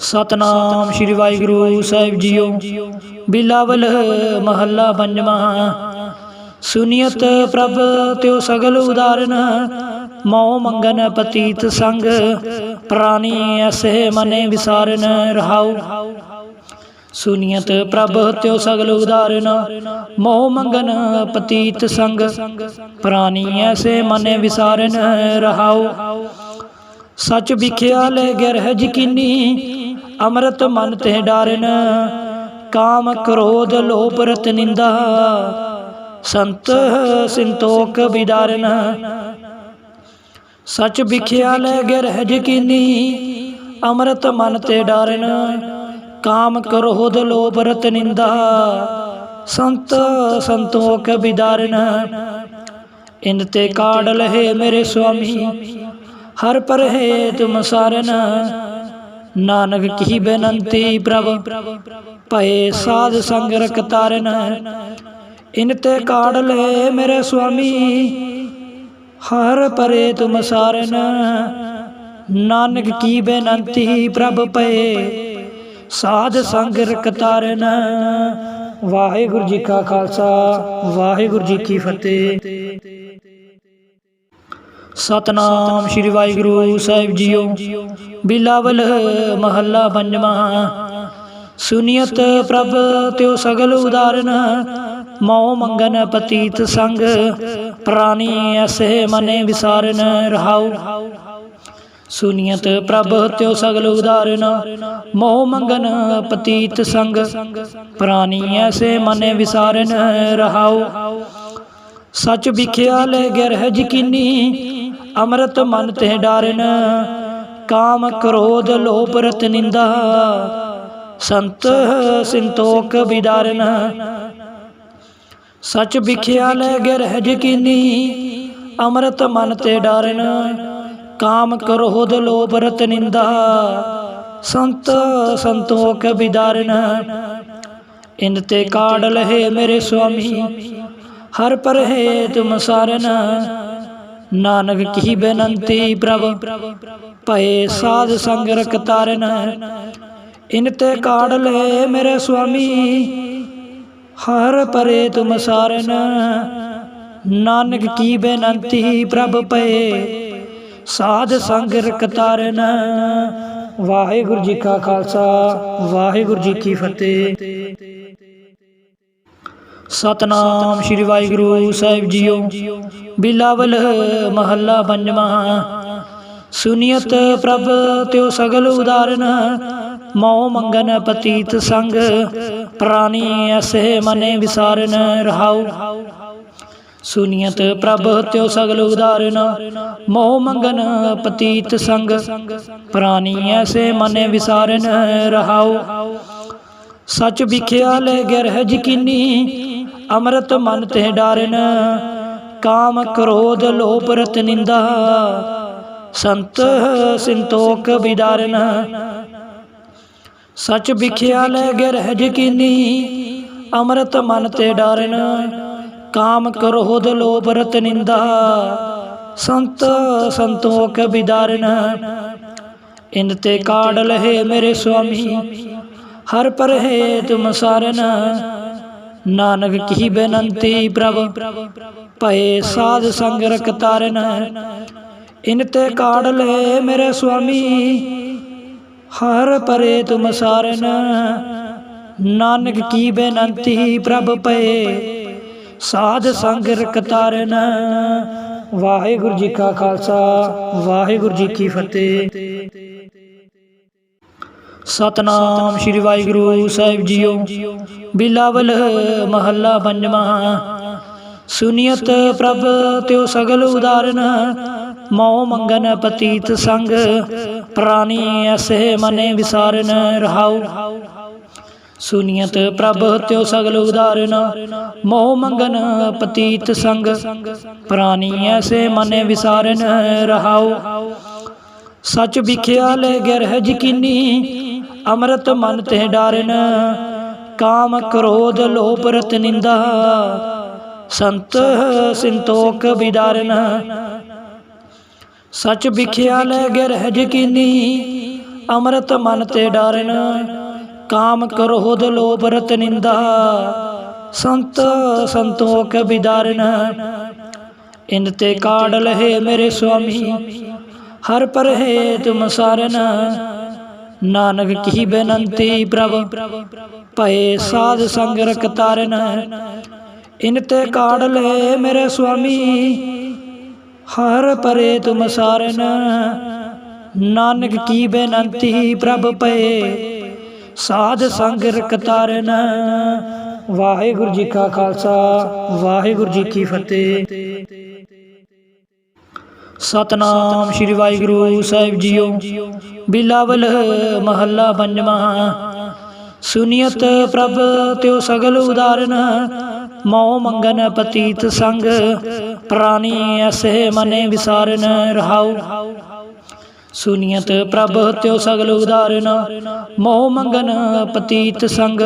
ਸਤਨਾਮ ਸ੍ਰੀ ਵਾਹਿਗੁਰੂ ਸਾਹਿਬ ਜੀਓ। ਬਿਲਾਵਲ ਮਹੱਲਾ ਪੰਜਵਾਂ। ਸੁਨੀਅਤ ਪ੍ਰਭ, ਤਿਉ ਸਗਲ ਉਦਾਰਨ। ਮਉ ਮੰਗਨ ਪਤੀਤ ਸੰਗ। ਪ੍ਰਾਨੀ ਐਸੇ ਮਨੇ ਵਿਸਾਰਨ, ਰਹਾਉ। ਸੁਨੀਅਤ ਪ੍ਰਭ, ਤਿਉ ਸਗਲ ਉਦਾਰਨ। ਮੋਹ ਮੰਗਨ ਪਤੀਤ ਸੰਗ। ਪ੍ਰਾਨੀ ਐਸੇ ਮਨੇ ਵਿਸਾਰਨ, ਰਹਾਉ। ਸੱਚ ਵਿਖਿਆ ਲੈ ਗਰਹ ਯਕੀਨੀ, ਅੰਮ੍ਰਿਤ ਮਨ ਤੇ ਡਾਰਨ, ਕਾਮ ਕ੍ਰੋਧ ਲੋਭ ਰਤ ਨਿੰਦਾ, ਸੰਤ ਸੰਤੋਖ ਵਿਦਾਰਨ। ਸੱਚ ਵਿਖਿਆ ਲੈ ਗਰਹ ਯਕੀਨੀ, ਅੰਮ੍ਰਿਤ ਮਨ ਤੇ ਡਾਰਨ, ਕਾਮ ਕ੍ਰੋਧ ਲੋਭ ਰਤ ਨਿੰਦਾ, ਸੰਤ ਸੰਤੋਖ ਵਿਦਾਰਨ। ਇਨ ਤੇ ਕਾੜ ਲਹੇ ਮੇਰੇ ਸੁਆਮੀ ਹਰ ਪਰਹੇ ਤੁਮ ਸਰਨ ਨਾਨਕ ਕੀ ਬੇਨੰਤੀ ਪ੍ਰਭ, ਭਏ ਸਾਧ ਸੰਗ ਰਖ ਇਨ ਤੇ ਕਾੜ ਲੈ ਮੇਰੇ ਸੁਆਮੀ, ਹਰ ਪਰੇ ਤੁਮ ਸਾਰਨ ਨਾਨਕ ਕੀ ਬੇਨੰਤੀ ਪ੍ਰਭ ਪਏ ਸਾਧ ਸੰਗ ਰਖ ਵਾਹਿਗੁਰੂ ਜੀ ਕਾ ਖਾਲਸਾ, ਵਾਹਿਗੁਰੂ ਜੀ ਕੀ ਫਤਿਹ। ਸਤਨਾਮ ਸ੍ਰੀ ਵਾਹਿਗੁਰੂ ਸਾਹਿਬ ਜੀਓ। ਬਿਲਾਵਲ ਮਹੱਲਾ ਪੰਜਵਾਂ। ਸੁਨੀਅਤ ਪ੍ਰਭ, ਤਿਉ ਸਗਲ ਉਦਾਰਨ। ਮਉ ਮੰਗਨ ਪਤੀਤ ਸੰਗ। ਪ੍ਰਾਨੀ ਐਸੇ ਮਨੇ ਵਿਸਾਰਨ। ਰਹਾਉ। ਸੁਨੀਅਤ ਪ੍ਰਭ, ਤਿਉ ਸਗਲ ਉਦਾਰਨ। ਮੋਹ ਮੰਗਨ ਪਤੀਤ ਸੰਗ। ਪ੍ਰਾਨੀ ਐਸੇ ਮਨੇ ਵਿਸਾਰਨ। ਰਹਾਉ। ਸੱਚ ਵਿਖਿਆ ਲੈ ਗਰਹ ਯਕੀਨੀ ਅੰਮ੍ਰਿਤ ਮਨ ਤੇ ਡਾਰਨ, ਕਾਮ ਕ੍ਰੋਧ ਲੋਭ ਰਤ ਨਿੰਦਾ। ਸੰਤ ਸੰਤੋਖ ਵਿਦਾਰਨ। ਸੱਚ ਵਿਖਿਆ ਲੈ ਗਰਹ ਯਕੀਨੀ, ਅੰਮ੍ਰਿਤ ਮਨ ਤੇ ਡਾਰਨ, ਕਾਮ ਕਰੋਧ ਲੋਭ ਰਤ ਨਿੰਦਾ। ਸੰਤ ਸੰਤੋਖ ਵਿਦਾਰਨ। ਇਨ ਤੇ ਕਾੜ ਲਹੇ ਮੇਰੇ ਸੁਆਮੀ, ਹਰ ਪਰਹੇ ਤੁਮ ਸਰਨ। ਨਾਨਕ ਕੀ ਬੇਨੰਤੀ ਪ੍ਰਭ? ਭਏ ਸਾਧ ਸੰਗ ਰਖ ਤਾਰਨ। ਇਨ ਤੇ ਕਾੜ ਲੈ ਮੇਰੇ ਸੁਆਮੀ। ਹਰ ਪਰੇ ਤੁਮ ਸਾਰਨ। ਨਾਨਕ ਕੀ ਬੇਨੰਤੀ ਪ੍ਰਭ ਭਏ? ਸਾਧ ਸੰਗ ਰਖ ਤਾਰਨ। ਵਾਹਿਗੁਰੂ ਜੀ ਕਾ ਖਾਲਸਾ ਵਾਹਿਗੁਰੂ ਜੀ ਕੀ ਫਤਿਹ। ਸਤਨਾਮ ਸ੍ਰੀ ਵਾਹਿਗੁਰੂ ਸਾਹਿਬ ਜੀਓ। ਬਿਲਾਵਲ ਮਹੱਲਾ ਪੰਜਵਾਂ। ਸੁਨੀਅਤ ਪ੍ਰਭ ਤਿਉ ਸਗਲ ਉਦਾਰਨ। ਮਉ ਮੰਗਨ ਪਤੀਤ ਸੰਗ। ਪ੍ਰਾਨੀ ਐਸੇ ਮਨੇ ਵਿਸਾਰਨ, ਰਹਾਉ। ਸੁਨੀਅਤ ਪ੍ਰਭ ਤਿਉ ਸਗਲ ਉਦਾਰਨ। ਮੋਹ ਮੰਗਨ ਪਤੀਤ ਸੰਗ। ਪ੍ਰਾਨੀ ਐਸੇ ਮਨੇ ਵਿਸਾਰਨ, ਰਹਾਉ। ਸਚ ਵਿਖਿਆ ਲੈ ਗਰਹ ਯਕੀਨੀ ਅੰਮ੍ਰਿਤ ਮਨ ਤੇ ਡਾਰਨ, ਕਾਮ ਕ੍ਰੋਧ ਲੋਭ ਰਤ ਨਿੰਦਾ। ਸੰਤ ਸੰਤੋਖ ਵਿਦਾਰਨ, ਸਚ ਵਿਖਿਆ ਲੈ ਗਰਹ ਯਕੀਨੀ ਅੰਮ੍ਰਿਤ ਮਨ ਤੇ ਡਾਰਨ, ਕਾਮ ਕਰੋਧ ਲੋਭ ਰਤ ਨਿੰਦਾ। ਸੰਤ ਸੰਤੋਖ ਵਿਦਾਰਨ, ਇਨ ਤੇ ਕਾੜ ਲਹੇ ਮੇਰੇ ਸੁਆਮੀ। ਹਰ ਪਰਹੇ ਤੁਮ ਸਰਨ ਨਾਨਕ ਕੀ ਬੇਨੰਤੀ ਪ੍ਰਭ? ਭਏ ਸਾਧ ਸੰਗ ਰਖ ਤਾਰਨ ਇਨ ਤੇ ਕਾੜ ਲੈ ਮੇਰੇ ਸੁਆਮੀ। ਹਰ ਪਰੇ ਤੁਮ ਸਾਰਨ। ਨਾਨਕ ਕੀ ਬੇਨੰਤੀ ਪ੍ਰਭ ਭਏ? ਸਾਧ ਸੰਗ ਰਖ ਤਾਰਨ ਵਾਹਿਗੁਰੂ ਜੀ ਕਾ ਖਾਲਸਾ। ਵਾਹਿਗੁਰੂ ਜੀ ਕੀ ਫਤਿਹ। ਸਤਨਾਮ ਸ੍ਰੀ ਵਾਹਿਗੁਰੂ ਸਾਹਿਬ ਜੀਓ। ਬਿਲਾਵਲ ਮਹੱਲਾ ਪੰਜਵਾਂ। ਸੁਨੀਅਤ ਪ੍ਰਭ, ਤਿਉ ਸਗਲ ਉਦਾਰਨ। ਮਉ ਮੰਗਨ ਪਤੀਤ ਸੰਗ। ਪ੍ਰਾਨੀ ਐਸੇ ਮਨੇ ਵਿਸਾਰਨ, ਰਹਾਉ। ਸੁਨੀਅਤ ਪ੍ਰਭ, ਤਿਉ ਸਗਲ ਉਦਾਰਨ। ਮੋਹ ਮੰਗਨ ਪਤੀਤ ਸੰਗ। ਪ੍ਰਾਨੀ ਐਸੇ ਮਨੇ ਵਿਸਾਰਨ, ਰਹਾਉ। ਸੱਚ ਵਿਖਿਆ ਲੈ ਗਰਹ ਯਕੀਨੀ ਅੰਮ੍ਰਿਤ ਮਨ ਤੇ ਡਾਰਨ, ਕਾਮ ਕ੍ਰੋਧ ਲੋਭ ਰਤ ਨਿੰਦਾ। ਸੰਤ ਸੰਤੋਖ ਵਿਦਾਰਨ। ਸੱਚ ਵਿਖਿਆ ਲੈ ਗਰਹ ਯਕੀਨੀ ਅੰਮ੍ਰਿਤ ਮਨ ਤੇ ਡਾਰਨ, ਕਾਮ ਕਰੋਧ ਲੋਭ ਰਤ ਨਿੰਦਾ। ਸੰਤ ਸੰਤੋਖ ਵਿਦਾਰਨ। ਇਨ ਤੇ ਕਾੜ ਲਹੇ ਮੇਰੇ ਸੁਆਮੀ, ਹਰ ਪਰ ਹੈ ਤੁਮ ਸਾਰਨ। ਨਾਨਕ ਕੀ ਬੇਨੰਤੀ ਪ੍ਰਭ? ਭਏ ਸਾਧ ਸੰਗ ਰਖ ਤਾਰਨ ਇਨ ਤੇ ਕਾੜ ਲਏ ਮੇਰੇ ਸੁਆਮੀ। ਹਰ ਪਰੇ ਤੁਮ ਸਾਰਨ। ਨਾਨਕ ਕੀ ਬੇਨੰਤੀ ਪ੍ਰਭ ਪਏ ਸਾਧ ਸੰਗ ਰਖ ਤਾਰਨ ਵਾਹਿਗੁਰੂ ਜੀ ਕਾ ਖਾਲਸਾ ਵਾਹਿਗੁਰੂ ਜੀ ਕੀ ਫਤਿਹ। ਸਤਨਾਮ ਸ੍ਰੀ ਵਾਹਿਗੁਰੂ ਸਾਹਿਬ ਜੀਓ। ਬਿਲਾਵਲ ਮਹੱਲਾ ਪੰਜਵਾਂ। ਸੁਨੀਅਤ ਪ੍ਰਭ, ਤਿਉ ਸਗਲ ਉਦਾਰਨ। ਮਉ ਮੰਗਨ ਪਤੀਤ ਸੰਗ। ਪ੍ਰਾਨੀ ਐਸੇ ਮਨੇ ਵਿਸਾਰਨ, ਰਹਾਉ। ਸੁਨੀਅਤ ਪ੍ਰਭ, ਤਿਉ ਸਗਲ ਉਦਾਰਨ। ਮੋਹ ਮੰਗਨ ਪਤੀਤ ਸੰਗ।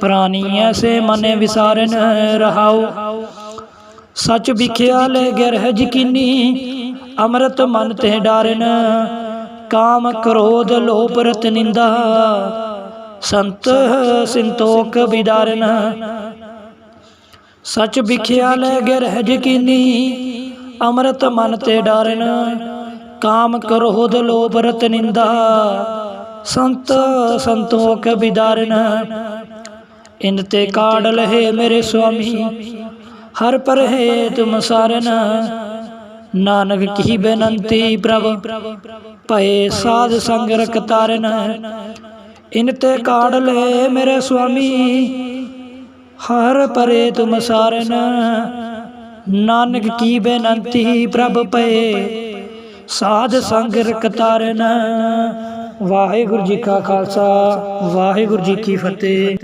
ਪ੍ਰਾਨੀ ਐਸੇ ਮਨੇ ਵਿਸਾਰਨ, ਰਹਾਉ। ਸਚ ਵਿਖਿਆ ਲੈ ਗਰਹ ਯਕੀਨੀ। ਅੰਮ੍ਰਿਤ ਮਨ ਤੇ ਡਾਰਨ, ਕਾਮ ਕ੍ਰੋਧ ਲੋਭ ਰਤ ਨਿੰਦਾ। ਸੰਤ ਸੰਤੋਖ ਵਿਦਾਰਨ, ਸਚ ਵਿਖਿਆ ਲੈ ਗਰਹ ਯਕੀਨੀ। ਅੰਮ੍ਰਿਤ ਮਨ ਤੇ ਡਾਰਨ, ਕਾਮ ਕ੍ਰੋਧ ਲੋਭ ਰਤ ਨਿੰਦਾ। ਸੰਤ ਸੰਤੋਖ ਵਿਦਾਰਨ, ਇਨ ਤੇ ਕਾੜ ਲਹੇ ਮੇਰੇ ਸੁਆਮੀ। ਹਰ ਪਰ ਹੈ ਤੁਮ ਸਾਰਨ ਨਾਨਕ ਕੀ ਬੇਨੰਤੀ ਪ੍ਰਭ? ਭਏ ਸਾਧ ਸੰਗ ਰਖ ਤਾਰਨ ਇਨ ਤੇ ਕਾੜ ਲੈ ਮੇਰੇ ਸੁਆਮੀ। ਹਰ ਪਰੇ ਤੁਮ ਸਾਰਨ। ਨਾਨਕ ਕੀ ਬੇਨੰਤੀ ਪ੍ਰਭ ਪਏ ਸਾਧ ਸੰਗ ਰਖ ਤਾਰਨ ਵਾਹਿਗੁਰੂ ਜੀ ਕਾ ਖਾਲਸਾ। ਵਾਹਿਗੁਰੂ ਜੀ ਕੀ ਫਤਿਹ।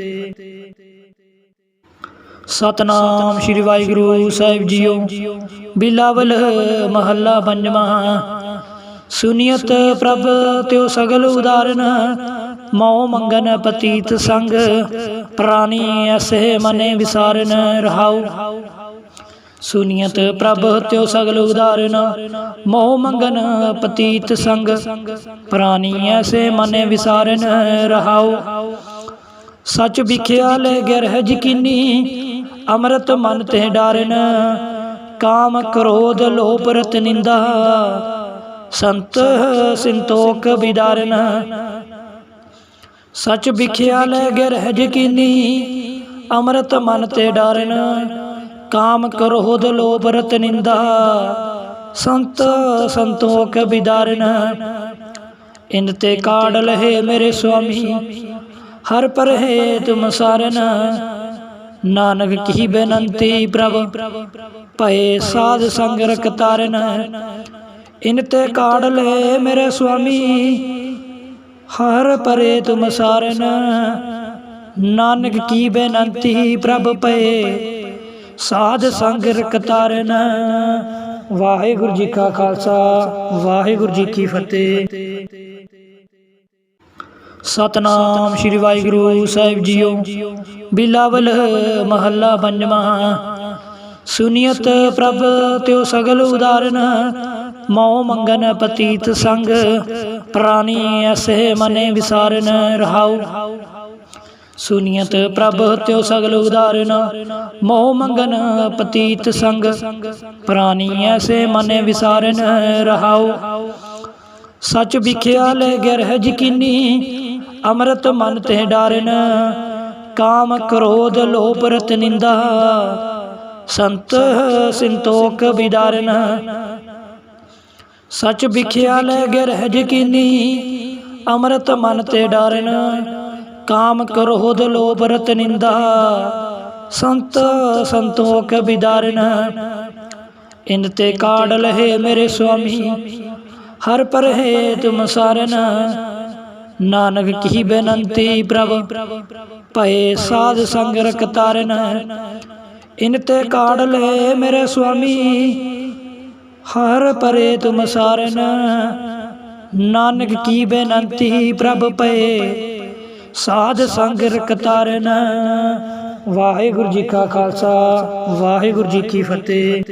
ਸਤਨਾਮ ਸ੍ਰੀ ਵਾਹਿਗੁਰੂ ਸਾਹਿਬ ਜੀਓ। ਬਿਲਾਵਲ ਮਹੱਲਾ ਪੰਜਵਾਂ। ਸੁਨੀਅਤ ਪ੍ਰਭ, ਤਿਉ ਸਗਲ ਉਦਾਰਨ। ਮਉ ਮੰਗਨ ਪਤੀਤ ਸੰਗ। ਪ੍ਰਾਨੀ ਐਸੇ ਮਨੇ ਵਿਸਾਰਨ, ਰਹਾਉ। ਸੁਨੀਅਤ ਪ੍ਰਭ, ਤਿਉ ਸਗਲ ਉਦਾਰਨ। ਮੋਹ ਮੰਗਨ ਪਤੀਤ ਸੰਗ। ਪ੍ਰਾਨੀ ਐਸੇ ਮਨੇ ਵਿਸਾਰਨ, ਰਹਾਉ। ਸੱਚ ਵਿਖਿਆ ਲੈ ਗਰਹ ਯਕੀਨੀ। ਅੰਮ੍ਰਿਤ ਮਨ ਤੇ ਡਾਰਨ, ਕਾਮ ਕ੍ਰੋਧ ਲੋਭ ਰਤ ਨਿੰਦਾ। ਸੰਤ ਸੰਤੋਖ ਵਿਦਾਰਨ, ਸੱਚ ਵਿਖਿਆ ਲੈ ਗਰਹ ਯਕੀਨੀ ਅੰਮ੍ਰਿਤ ਮਨ ਤੇ ਡਾਰਨ, ਕਾਮ ਕ੍ਰੋਧ ਲੋਭ ਰਤ ਨਿੰਦਾ। ਸੰਤ ਸੰਤੋਖ ਵਿਦਾਰਨ, ਇਨ ਤੇ ਕਾੜ ਲਹੇ ਮੇਰੇ ਸੁਆਮੀ। ਹਰ ਪਰ ਹੈ ਤੁਮ ਸਾਰਨ ਨਾਨਕ ਕੀ ਬੇਨੰਤੀ ਪ੍ਰਭ? ਭਏ ਸਾਧ ਸੰਗ ਰਖ ਇਨ ਤੇ ਕਾੜ ਲੈ ਮੇਰੇ ਸੁਆਮੀ। ਹਰ ਪਰੇ ਤੁਮ ਸਾਰਨ ਨਾਨਕ ਕੀ ਬੇਨੰਤੀ ਪ੍ਰਭ ਪਏ ਸਾਧ ਸੰਗ ਰਖ ਵਾਹਿਗੁਰੂ ਜੀ ਕਾ ਖਾਲਸਾ, ਵਾਹਿਗੁਰੂ ਜੀ ਕੀ ਫਤਿਹ। ਸਤਨਾਮ ਸ੍ਰੀ ਵਾਹਿਗੁਰੂ ਸਾਹਿਬ ਜੀਓ। ਬਿਲਾਵਲ ਮਹੱਲਾ ਪੰਜਵਾਂ। ਸੁਨੀਅਤ ਪ੍ਰਭ, ਤਿਉ ਸਗਲ ਉਦਾਰਨ। ਮਉ ਮੰਗਨ ਪਤੀਤ ਸੰਗ। ਪ੍ਰਾਨੀ ਐਸੇ ਮਨੇ ਵਿਸਾਰਨ, ਰਹਾਉ। ਸੁਨੀਅਤ ਪ੍ਰਭ, ਤਿਉ ਸਗਲ ਉਦਾਰਨ। ਮੋਹ ਮੰਗਨ ਪਤੀਤ ਸੰਗ। ਪ੍ਰਾਨੀ ਐਸੇ ਮਨੇ ਵਿਸਾਰਨ, ਰਹਾਉ। ਸਚ ਵਿਖਿਆ ਲੈ ਗਰਹ ਯਕੀਨੀ। ਅੰਮ੍ਰਿਤ ਮਨ ਤੇ ਡਾਰਨ, ਕਾਮ ਕ੍ਰੋਧ ਲੋਭ ਰਤ ਨਿੰਦਾ। ਸੰਤ ਸੰਤੋਖ ਵਿਦਾਰਨ, ਸੱਚ ਵਿਖਿਆ ਲੈ ਗਰਹ ਯਕੀਨੀ ਅੰਮ੍ਰਿਤ ਮਨ ਤੇ ਡਾਰਨ, ਕਾਮ ਕ੍ਰੋਧ ਲੋਭ ਰਤ ਨਿੰਦਾ। ਸੰਤ ਸੰਤੋਖ ਵਿਦਾਰਨ, ਇਨ ਤੇ ਕਾੜ ਲਹੇ ਮੇਰੇ ਸੁਆਮੀ। ਹਰ ਪਰ ਹੈ ਤੁਮ ਸਾਰਨ ਨਾਨਕ ਕੀ ਬੇਨੰਤੀ ਪ੍ਰਭ ਭਏ ਸਾਧ ਸੰਗ ਰਖ ਤਾਰਨ ਇਨ ਤੇ ਕਾੜ ਲੈ ਮੇਰੇ ਸੁਆਮੀ। ਹਰ ਪਰੇ ਤੁਮ ਸਾਰਨ ਨਾਨਕ ਕੀ ਬੇਨੰਤੀ ਪ੍ਰਭ ਪਏ ਸਾਧ ਸੰਗ ਰਖ ਤਾਰਨ ਵਾਹਿਗੁਰੂ ਜੀ ਕਾ ਖਾਲਸਾ ਵਾਹਿਗੁਰੂ ਜੀ ਕੀ ਫਤਿਹ।